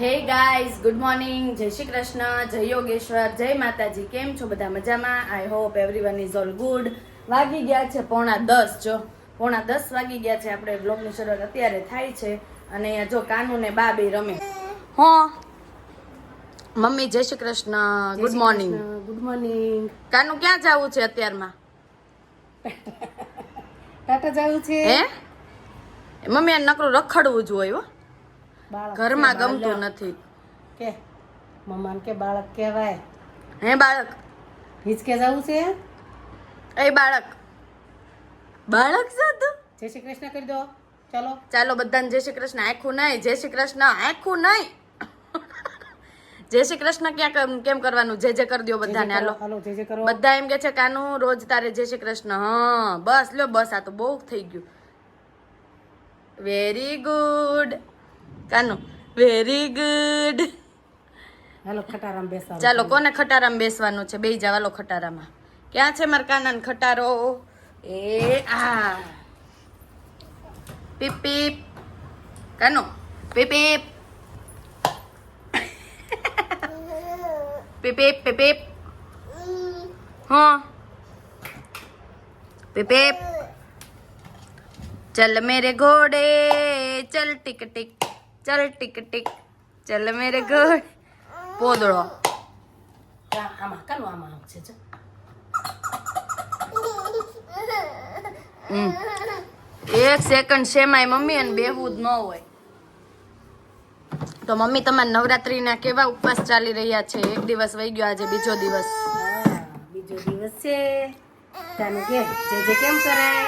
Hey guys good morning. જય શ્રી કૃષ્ણ જય યોગેશ્વર જય માતાજી. કેમ છો બધા મજામાં? I hope everyone is all good વાગી ગયા છે પોણા દસ જો. પોણા દસ વાગી ગયા છે આપણે બ્લોગની શરૂઆત અત્યારે થાય છે. અને અહીંયા જો કાનુ ને બા બે રમે. હો. મમ્મી જય Shri Krishna. Good morning good morning Kanu ક્યાં જવું છે અત્યારમાં? ટાટા જવું છે. હે? મમ્મી આ નકરું રખડવું જ હોય હો. ઘરમાં ગમતું નથી. કે મમ્માને કે બાળક કહેવાય. હે બાળક? હિચકે જવું છે? એ બાળક. બાળક સાધુ જય શ્રી કૃષ્ણ કરી દો. ચાલો. ચાલો બધાને જય શ્રી કૃષ્ણ. આખું નહીં. જય શ્રી કૃષ્ણ. આખું નહીં. જય શ્રી કૃષ્ણ ક્યાં કેમ કરવાનું? જે જે કરી દો બધાને. હાલો. બધા એમ કે છે કાનું રોજ તારે જય શ્રી કૃષ્ણ. હા બસ લ્યો બસ. આ તો બહુ થઈ ગયું. Very good Kano? Very good હાલો ખટારામ બેસવા ચાલો કોને ખટારામ બેસવાનું છે? બે જાવ હાલો ખટારામાં. ક્યાં છે મારા કાનન ખટારો? એ આ. પીપ પીપ. કાનો? પીપ પીપ. પીપ પીપ પીપ હા. પીપ. ચલ મેરે ઘોડે. ચલ ટિક ટિક. ચલ ટીક ટીક. ચલ મેરે ઘર. પોદળો. આમાં એક સેકન્ડ શેમાય મમ્મી અને બેહું જ ન હોય. તો મમ્મી તમારા નવરાત્રીના કેવા ઉપવાસ ચાલી રહ્યા છે? એક દિવસ વહી ગયો આજે બીજો દિવસ. બીજો દિવસ છે.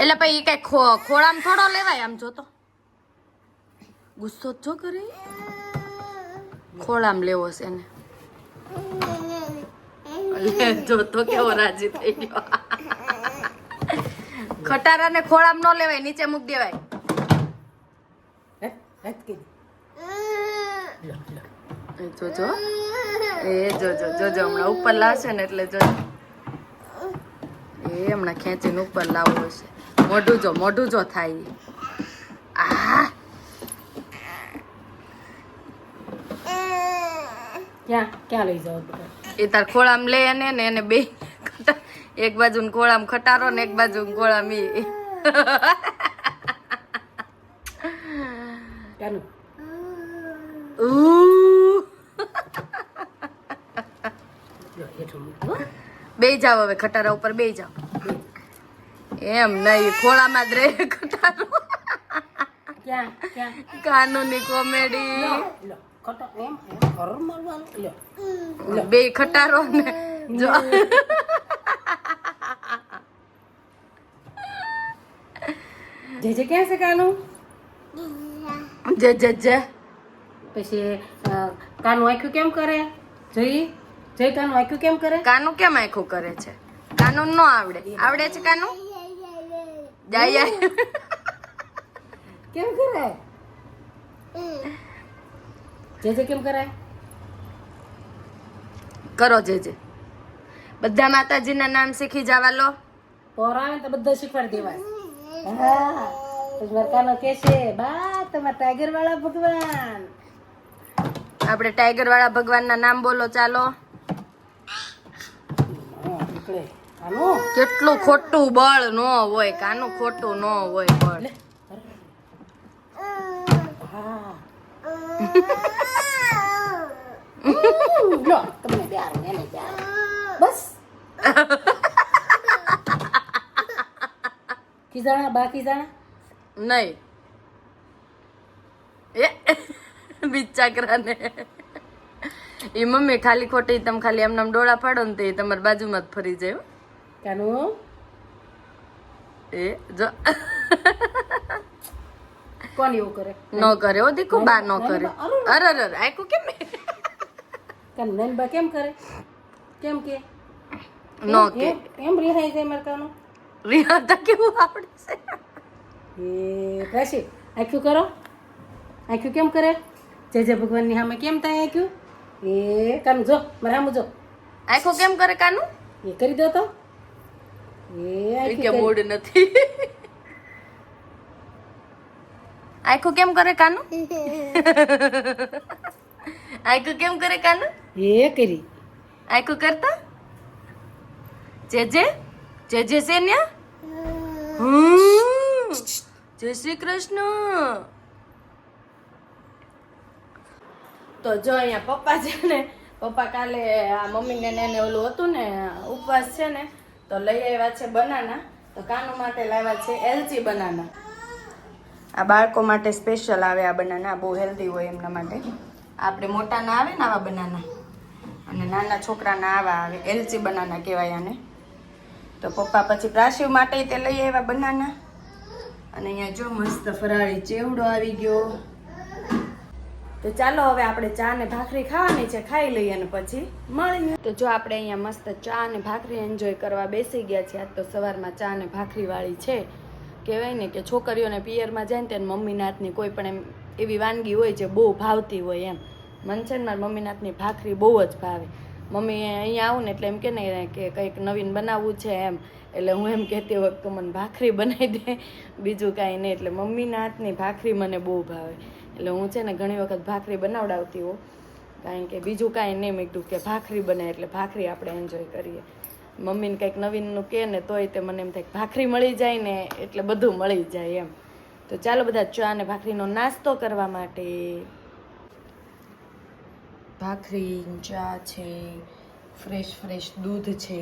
એટલે પછી કઈ ખોળામ થોડો લેવાય આમ જોતો ગુસ્સો જ કરે? ખોળામ લેવો છે એને. જો તો કેવો રાજી થઈ ગયો. ખટારાને ખોળામ ન લેવાય નીચે મૂક દેવાય. જોજો એ જોજો જોજો હમણાં ઉપર લાવશે ને એટલે જોજો એ હમણાં ખેંચીને ઉપર લાવવો છે. મોઢું જો મોઢું જો થાય. આ ક્યાં લઈ જાવ એ તાર ખોળામ લે ને ને એને બે એક બાજુ ખોળામ ખટારો ને એક બાજુ ખોળામ ઈ. કાનું. બે જાવ હવે ખટારા ઉપર બે જાવ એમ નહીં ખોળામાં જ રહે ખટારો. કાનૂની કોમેડી. બે ખટારો ને જો. જે જે ક્યાં છે કાનું? જે જે જે. પછી કાનું આખ્યું કેમ કરે? જોઈ. જોઈ કાનું આખ્યું કેમ કરે? કાનું કેમ આખું કરે છે? કાનું નો આવડે. આવડે છે કાનું? જાય જાય. કેમ કરે? જે જે કેમ કરાય? કરો જે જે. બધા માતાજીના નામ શીખી જવા લો. પોર આવે તો બધા શીખવાડી દેવાય. હા. કે છે બા તમારા ટાઈગર વાળા ભગવાન. આપણે ટાઈગર વાળા ભગવાનના નામ બોલો ચાલો. કેટલું ખોટું બળ નો હોય કાનું ખોટું નો હોય બળ લે હા લો તમને પ્યાર એને પ્યાર બસ ખીજાણા બા ખીજાણા નહીં એ બિચાકરાને એ મમ્મી ખાલી ખોટી તમે ખાલી એમને ડોળા પાડો ને તો તમારી બાજુમાં જ ફરી જાય હો. કાનું એ જો કોણ એવું કરે? ન કરે ઓ દીકુ બા ન કરે. અરે અરે આખું કેમ કાનું નૈન બા કેમ કરે? કેમ કે? ન કે. એમ રિહાઈ જાય મરકાનો રિહા રિહાતા કેવું આવડે છે? એ પછી આખ્યું કરો. આખ્યું કેમ કરે? જય જય ભગવાનની સામે કેમ થાય આખ્યું? એ કાનું જો મારે સામું જો. આખું કેમ કરે કાનું? એ કરી દો તો. એ કે મૂડ નથી. આખું કેમ કરે કાનું? આખું કેમ કરે કાનુ? એ કરી. આખું કરતા? જે જે જે જે છે ને જય શ્રી કૃષ્ણ. તો જો અહીંયા પપ્પા છે ને પપ્પા કાલે આ મમ્મીને ને એને ઓલું હતું ને ઉપવાસ છે ને તો લઈ આવ્યા છે બનાના. તો કાનુ માટે લાવ્યા છે એલચી બનાના. આ બાળકો માટે સ્પેશિયલ આવે આ બનાના બહુ હેલ્ધી હોય એમના માટે. આપણે મોટાના આવે ને આવા બનાના? અને નાના છોકરાના આવા આવે એલચી બનાના કહેવાય આને. તો પપ્પા પછી પ્રાસીવ માટે તે લઈ આવ્યા બનાના. અને અહીંયા જો મસ્ત ફરાળી ચેવડો આવી ગયો. તો ચાલો હવે આપણે ચા ને ભાખરી ખાવાની છે, ખાઈ લઈએ અને પછી મળીએ. તો જો આપણે અહીંયા મસ્ત ચા ને ભાખરી એન્જોય કરવા બેસી ગયા છીએ, આજ તો સવારમાં ચા ને ભાખરી વાળી છે. કહેવાય ને કે છોકરીઓને પિયરમાં જાય ને તેને હાથની કોઈ પણ એમ એવી વાનગી હોય જે બહુ ભાવતી હોય એમ. મન છે ને મારી હાથની ભાખરી બહુ જ ભાવે. મમ્મી અહીંયા આવું ને એટલે એમ કે ને કે કંઈક નવીન બનાવવું છે એમ. એટલે હું એમ કહેતી હોય તો મને ભાખરી બનાવી દે. બીજું કાંઈ નહીં. એટલે મમ્મીના હાથની ભાખરી મને બહુ ભાવે. એટલે હું છે ને ઘણી વખત ભાખરી બનાવડાવતી હોઉં. કારણ કે બીજું કાંઈ નહીં મેં કીધું કે ભાખરી બને એટલે ભાખરી આપણે એન્જોય કરીએ. મમ્મીને કંઈક નવીનનું કહે ને તોય તે મને એમ થાય ભાખરી મળી જાય ને એટલે બધું મળી જાય એમ. તો ચાલો બધા ચા અને ભાખરીનો નાસ્તો કરવા માટે. ભાખરી ચા છે ફ્રેશ ફ્રેશ દૂધ છે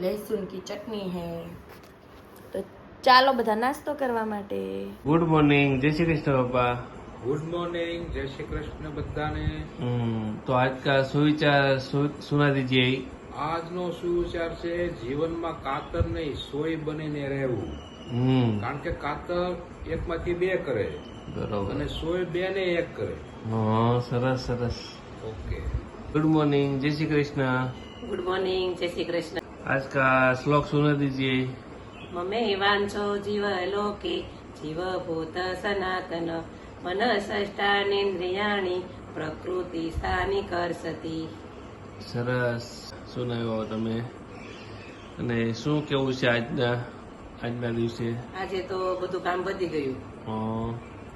લહસુન કી ચટણી હે. તો ચાલો બધા નાસ્તો કરવા માટે. ગુડ મોર્નિંગ જય શ્રી કૃષ્ણ બાપા ગુડ મોર્નિંગ જય શ્રી કૃષ્ણ બધાને. તો આજ કા સુવિચાર સુના દીજીએ આજનો શું સુવિચાર છે જીવનમાં કાતર નહીં સોય બનીને રહેવું. કારણ કે કાતર એક માંથી બે કરે. બરોબર. અને સોય બે ને એક કરે. સરસ સરસ. ઓકે. ગુડ મોર્નિંગ જય શ્રી કૃષ્ણ. ગુડ મોર્નિંગ જય શ્રી કૃષ્ણ. આજ કા શ્લોક સુના દીજીએ. મમે વાંચો જીવ લોકે જીવ ભૂત સનાતન. મન સષ્ટાનેન્દ્રિયાણી પ્રકૃતિ સ્થાની કરસતી સરસ. સુનાવ્યો તમે? અને શું કેવું છે આજના આજના દિવસે? આજે તો બધું કામ વધી ગયું.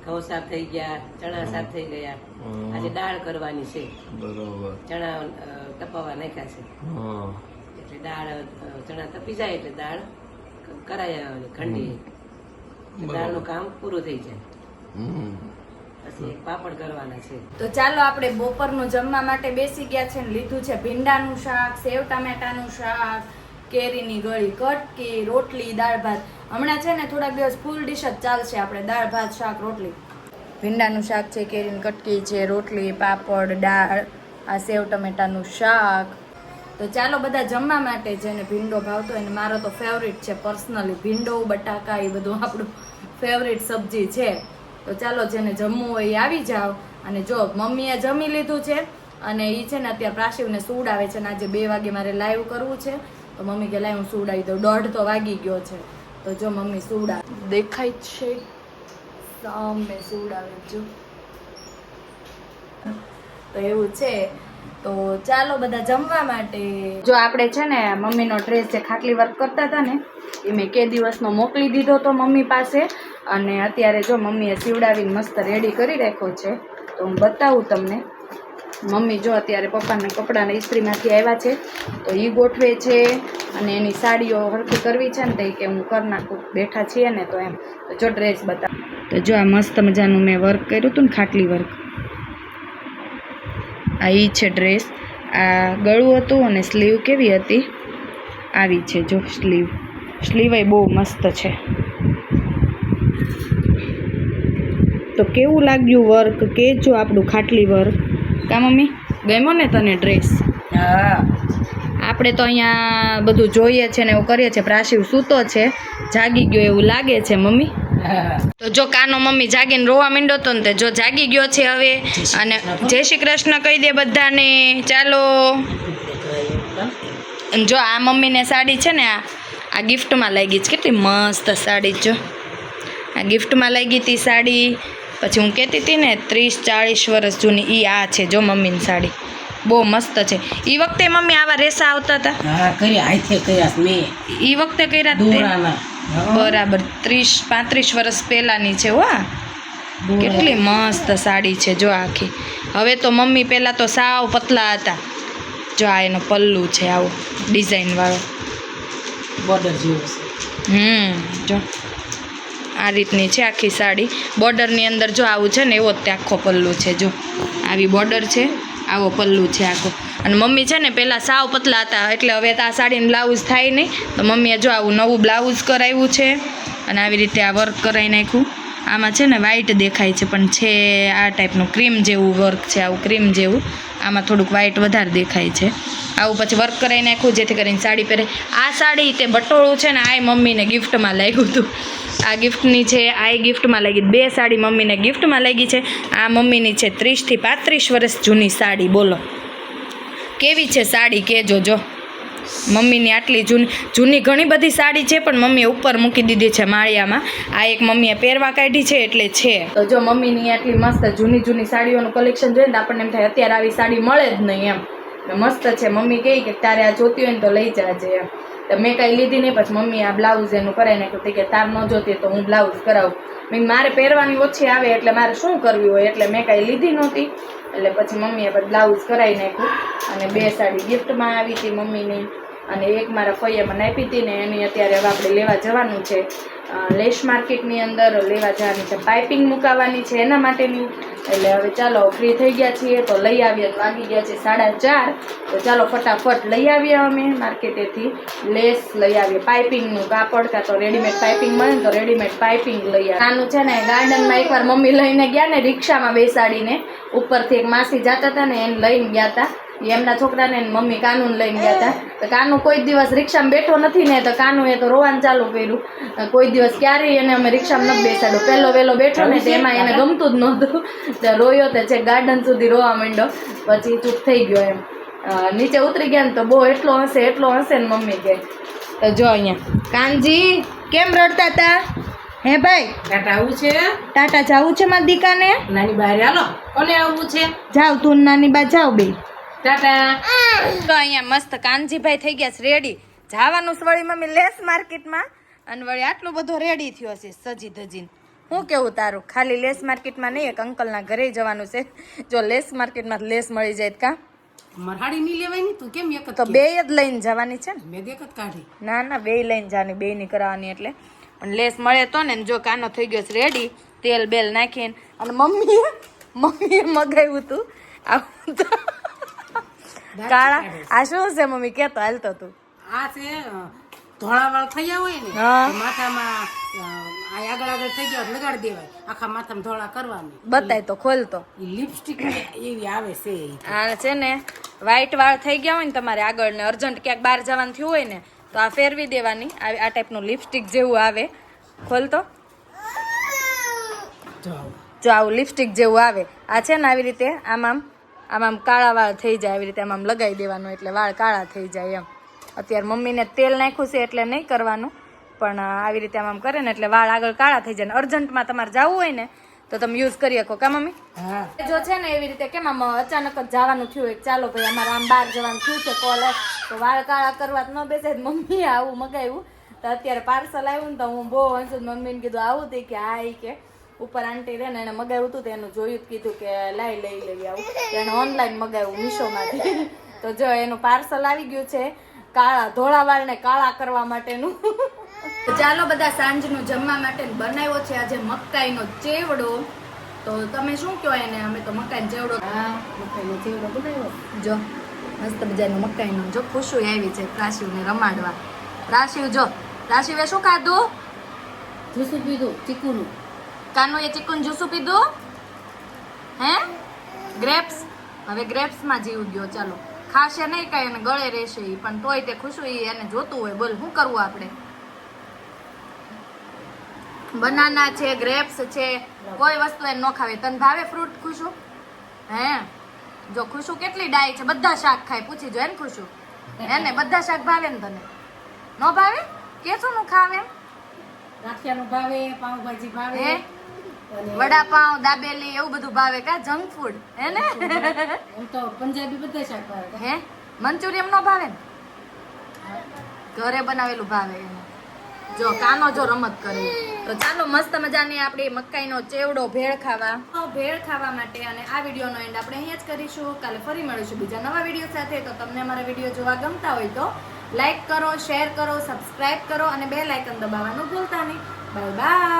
ઘઉં સાફ થઈ ગયા ચણા સાફ થઈ ગયા. આજે દાળ કરવાની છે. બરોબર. ચણા તપાવવા નાખ્યા છે. એટલે દાળ ચણા તપી જાય એટલે દાળ કરાય ખંડી દાળનું કામ પૂરું થઈ જાય. તો ચાલો આપણે બપોરનું જમવા માટે બેસી ગયા છે ને લીધું છે ભીંડાનું શાક, સેવ ટામેટાનું શાક, કેરીની ગળી કટકી, રોટલી, દાળ ભાત. હમણાં છે ને થોડાક દિવસ ફૂલ ડિશ જ ચાલશે આપણે, દાળ, ભાત, શાક, રોટલી. ભીંડાનું શાક છે, કેરીની કટકી છે, રોટલી, પાપડ, દાળ, આ સેવ ટમેટાનું શાક. તો ચાલો બધા જમવા માટે જેને ભીંડો ભાવતો હોય ને, મારો તો ફેવરિટ છે પર્સનલી ભીંડો, બટાકા, એ બધું આપણું ફેવરિટ સબ્જી છે. તો ચાલો જેને જમવું હોય એ આવી જાઓ. અને જો મમ્મીએ જમી લીધું છે અને એ છે ને અત્યારે પ્રાસીવને સૂડ આવે છે ને આજે બે વાગે મારે લાઈવ કરવું છે તો મમ્મી કે લાઈવ હું સૂડ આવી દઉં. દોઢ તો વાગી ગયો છે. તો જો મમ્મી સૂડ દેખાય જ છે. સામે સૂડ આવે જો. તો એવું છે. તો ચાલો બધા જમવા માટે. જો આપણે છે ને મમ્મીનો ડ્રેસ જે ખાટલી વર્ક કરતા હતા ને, એ મેં કે દિવસનો મોકલી દીધો તો મમ્મી પાસે. અને અત્યારે જો મમ્મીએ સીવડાવીને મસ્ત રેડી કરી રાખ્યો છે, તો હું બતાવું તમને. મમ્મી જો અત્યારે પપ્પાના કપડાને ઇસ્ત્રીમાંથી આવ્યા છે, તો એ ગોઠવે છે અને એની સાડીઓ હરખી કરવી છે ને તે કે હું કર નાખું. બેઠા છીએ ને તો એમ. જો ડ્રેસ બતાવ. તો જો આ મસ્ત મજાનું મેં વર્ક કર્યું હતું ને ખાટલી વર્ક આ એ છે ડ્રેસ આ ગળું હતું અને સ્લીવ કેવી હતી? આવી છે જો સ્લીવ સ્લીવ બહુ મસ્ત છે. તો કેવું લાગ્યું વર્ક કેજો આપણું ખાટલી વર્ક કા મમ્મી? ગમ્યો ને તને ડ્રેસ હા. આપણે તો અહીંયા બધું જોઈએ છે ને એવું કરીએ છીએ. પ્રાશિવ સૂતો છે. જાગી ગયો એવું લાગે છે મમ્મી? તો જો કાનો મમ્મી જાગીને રોવા માંડ્યો તો ને તે જો જાગી ગયો છે હવે અને જય શ્રી કૃષ્ણ કહી દે બધાને ચાલો. જો આ મમ્મીને સાડી છે ને આ આ ગિફ્ટમાં લાગી છે. કેટલી મસ્ત સાડી જો. આ ગિફ્ટમાં લાગી હતી સાડી. પછી હું કહેતી હતી ને ત્રીસ ચાળીસ વર્ષ જૂની એ આ છે જો મમ્મીની સાડી. બહુ મસ્ત છે. એ વખતે મમ્મી આવા રેસા આવતા હતા? હા કરી હાથે કર્યા મેં. એ વખતે કર્યા બરાબર ત્રીસ પાંત્રીસ વર્ષ પહેલાંની છે હો કેટલી મસ્ત સાડી છે જો આખી. હવે તો મમ્મી પહેલાં તો સાવ પતલા હતા. જો આ એનો પલ્લુ છે આવો ડિઝાઇનવાળો બોર્ડર જેવું હમ જો. આ રીતની છે આખી સાડી. બોર્ડરની અંદર જો આવું છે ને એવો જ તે આખો પલ્લુ છે જો. આવી બોર્ડર છે આવો પલ્લુ છે આખો. અને મમ્મી છે ને પહેલાં સાવ પતલા હતા, એટલે હવે તો આ સાડીનું બ્લાઉઝ થાય નહીં. તો મમ્મીએ જો આવું નવું બ્લાઉઝ કરાવ્યું છે અને આવી રીતે આ વર્ક કરાવી નાખ્યું. આમાં છે ને વ્હાઇટ દેખાય છે, પણ છે આ ટાઈપનું ક્રીમ જેવું વર્ક છે, આવું ક્રીમ જેવું. આમાં થોડુંક વ્હાઇટ વધારે દેખાય છે. આવું પછી વર્ક કરાવી નાખ્યું, જેથી કરીને સાડી પહેરે. આ સાડી તે બટોળું છે ને આ મમ્મીને ગિફ્ટમાં લાગ્યું હતું. આ ગિફ્ટની છે આ ગિફ્ટમાં લાગી બે સાડી મમ્મીને ગિફ્ટમાં લાગી છે. આ મમ્મીની છે ત્રીસથી પાંત્રીસ વર્ષ જૂની સાડી, બોલો. કેવી છે સાડી કહેજો જો. મમ્મીની આટલી જૂની જૂની ઘણી બધી સાડી છે, પણ મમ્મીએ ઉપર મૂકી દીધી છે માળિયામાં. આ એક મમ્મીએ પહેરવા કાઢી છે એટલે છે. તો જો મમ્મીની આટલી મસ્ત જૂની જૂની સાડીઓનું કલેક્શન જોઈએ તો આપણને એમ થાય અત્યારે આવી સાડી મળે જ નહીં એમ. મસ્ત છે. મમ્મી કહે કે તારે આ જોતી હોય ને તો લઈ જાજે એમ. તો મેં કાંઈ લીધી નહીં, પછી મમ્મી આ બ્લાઉઝ એનું કરાવી નાખ્યું કે તાર ન જોતી તો હું બ્લાઉઝ કરાવું. મેં મારે પહેરવાની ઓછી આવે એટલે મારે શું કરવી હોય એટલે મેં કાંઈ લીધી નહોતી. એટલે પછી મમ્મીએ પછી બ્લાઉઝ કરાવી નાખ્યું અને બે સાડી ગિફ્ટમાં આવી હતી મમ્મીની. અને એક મારા ફૈયામાં નાપી હતી ને એની અત્યારે હવે આપણે લેવા જવાનું છે. લેસ માર્કેટની અંદર લેવા જવાની છે, પાઇપિંગ મુકાવવાની છે, એના માટેની. એટલે હવે ચાલો ફ્રી થઈ ગયા છીએ, તો લઈ આવીએ વાગી ગયા છે સાડા ચાર. તો ચાલો ફટાફટ લઈ આવીએ અમે માર્કેટેથી. લેસ લઈ આવીએ, પાઇપિંગનું કાપડ, કાં તો રેડીમેડ પાઇપિંગ મળે ને તો રેડીમેડ પાઇપિંગ લઈ આવે નાનું છે ને, ગાર્ડનમાં એકવાર મમ્મી લઈને ગયા ને, રિક્ષામાં બેસાડીને ઉપરથી એક માસી જતા હતા ને, એને લઈને ગયા હતા. એમના છોકરાને મમ્મી કાનૂન લઈને ગયા હતા તો કાનુ કોઈ દિવસ રિક્ષામાં બેઠો નથી ને તો કાનુએ તો રોવાનું ચાલુ કર્યું. કોઈ દિવસ ક્યારેય એને અમે રિક્ષામાં નથી બેસાડો પહેલો વહેલો બેઠો ને તો એમાં એને ગમતું જ નહોતું. તો રોયો તો છે ગાર્ડન સુધી રોવા માંડ્યો. પછી ચૂપ થઈ ગયો એમ. નીચે ઉતરી ગયા ને તો બહુ એટલો હશે એટલો હશે ને મમ્મી કે તો જો અહીંયા. કાનજી કેમ રડતા હતા હે ભાઈ? ટાટા આવું છે? ટાટા જાવું છે મારી દીકાને? નાની બહાર હાલો. કોને આવવું છે? જાવ તું નાની બા જાવ બે. ટાટા. તો અહીંયા મસ્ત કાનજીભાઈ થઈ ગયા છે રેડી જવાનું છે વળી મમ્મી લેસ માર્કેટમાં. અને વળી આટલું બધું રેડી થયો છે સજી ધજીને. હું કેવું તારું? ખાલી લેસ માર્કેટમાં નહીં એક અંકલના ઘરે જવાનું છે. જો લેસ માર્કેટમાં લેસ મળી જાય કા? મારે હાડી નહીં લેવાય તું કેમ એક તો બે જ લઈને જવાની છે ને? મેં દેખ જ કાઢી. ના ના બે લઈને જવાની બે ની કરાવવાની એટલે. પણ લેસ મળે તો ને જો કાનો થઈ ગયો છે રેડી તેલ બેલ નાખીને. અને મમ્મીએ મમ્મીએ મગાવ્યું હતું. આવું તો કાળા આ શું છે મમ્મી? કેતો હાલતો તું. આ છે ધોળા વાળ થઈ ગયા હોય ને માથામાં આ આગળ આગળ થઈ ગયા લગાડી દેવાય. આખા માથામાં ધોળા કરવાની. બતાય તો ખોલતો તો. લિપસ્ટિક એવી આવે છે. આ છે ને વ્હાઈટ વાળ થઈ ગયા હોય ને તમારે આગળ ને અર્જન્ટ ક્યાંક બહાર જવાનું થયું હોય ને તો આ ફેરવી દેવાની. આ ટાઈપનું લિપસ્ટિક જેવું આવે. ખોલતો જો જો આવું લિપસ્ટિક જેવું આવે. આ છે ને આવી રીતે આમ આમ. આમ આમ કાળા વાળ થઈ જાય આવી રીતે આમ આમ લગાવી દેવાનું એટલે વાળ કાળા થઈ જાય એમ. અત્યારે મમ્મીને તેલ નાખ્યું છે એટલે નહીં કરવાનું પણ આવી રીતે આમ આમ કરે ને એટલે વાળ આગળ કાળા થઈ જાય ને અર્જન્ટમાં તમારે જવું હોય ને તો તમે યુઝ કરી શકો. કા મમ્મી? હા. જો છે ને એવી રીતે કેમ આમ અચાનક જ જવાનું થયું હોય ચાલો ભાઈ અમારે આમ બહાર જવાનું થયું છે કોલેજ તો વાળ કાળા કરવા ન બેસે મમ્મી મમ્મીએ આવું મગાવ્યું. તો અત્યારે પાર્સલ આવ્યું ને તો હું બહુ હંસુ મમ્મીને કીધું આવું તે કે હા કે. ઉપર આંટી રહે ને એને મગાવ્યું હતું એનું જોયું કીધું કે લાઈ, લઈ લઈ આવું. એને ઓનલાઈન મગાવ્યું મીશોમાંથી. તો જો એનું પાર્સલ આવી ગયું છે, કાળા ધોળા વાળને કાળા કરવા માટેનું. ચાલો બધા સાંજનું જમવા માટે બનાવ્યો છે આજે મકાઈનો ચેવડો. તો તમે શું કહો એને? અમે તો મકાઈનો ચેવડો હા, મકાઈનો ચેવડો બનાવ્યો. જો, મસ્ત મજાનો મકાઈનો. જો, ખુશી આવી છે રાશિવને રમાડવા. રાશિવ જો રાશિવે શું ખાધું? જૂસું પીધું, ચીકુનું. કાનુએ ચિકન જ્યુસું પીધું? હે? ગ્રેપ્સ હવે ગ્રેપ્સમાં જીવ ગયો ચાલો. ખાશે નહીં કાંઈ એને ગળે રહેશે એ પણ તોય તે ખુશું હોય એને જોતું હોય. બોલ શું કરવું આપણે? બનાના છે ગ્રેપ્સ છે કોઈ વસ્તુ એને ન ખાવે. તને ભાવે ફ્રૂટ ખુશું? હે? જો ખુશું કેટલી ડાય છે? બધા શાક ખાય. પૂછી જો એને ખુશું? એને બધા શાક ભાવે ને તને? ન ભાવે? કે શું નું ખાવે એમ. ગાંઠિયાનું ભાવે પાઉંભાજી ભાવે. હે? વડાપાઉં દાબેલી એવું બધું ભાવે કા? જંક ફૂડ હે ને? તો પંજાબી બધા શાક ભાવે હે? મંચુરિયમ નો ભાવે ને? ઘરે બનાવેલું ભાવે જો કાનો જો રમત કરે. તો ચાલો મસ્ત મજાની આપણી મકાઈનો ચેવડો ભેળ ખાવા. ભેળ ખાવા માટે અને આ વિડીયોનો એન્ડ આપણે અહીંયા જ કરીશું. કાલે ફરી મળીશું બીજા નવા વીડિયો સાથે. તો તમને અમારા વીડિયો જોવા ગમતા હોય તો લાઈક કરો શેર કરો સબસ્ક્રાઇબ કરો અને બે લાઇકન દબાવવાનું ભૂલતા નહીં. Bye bye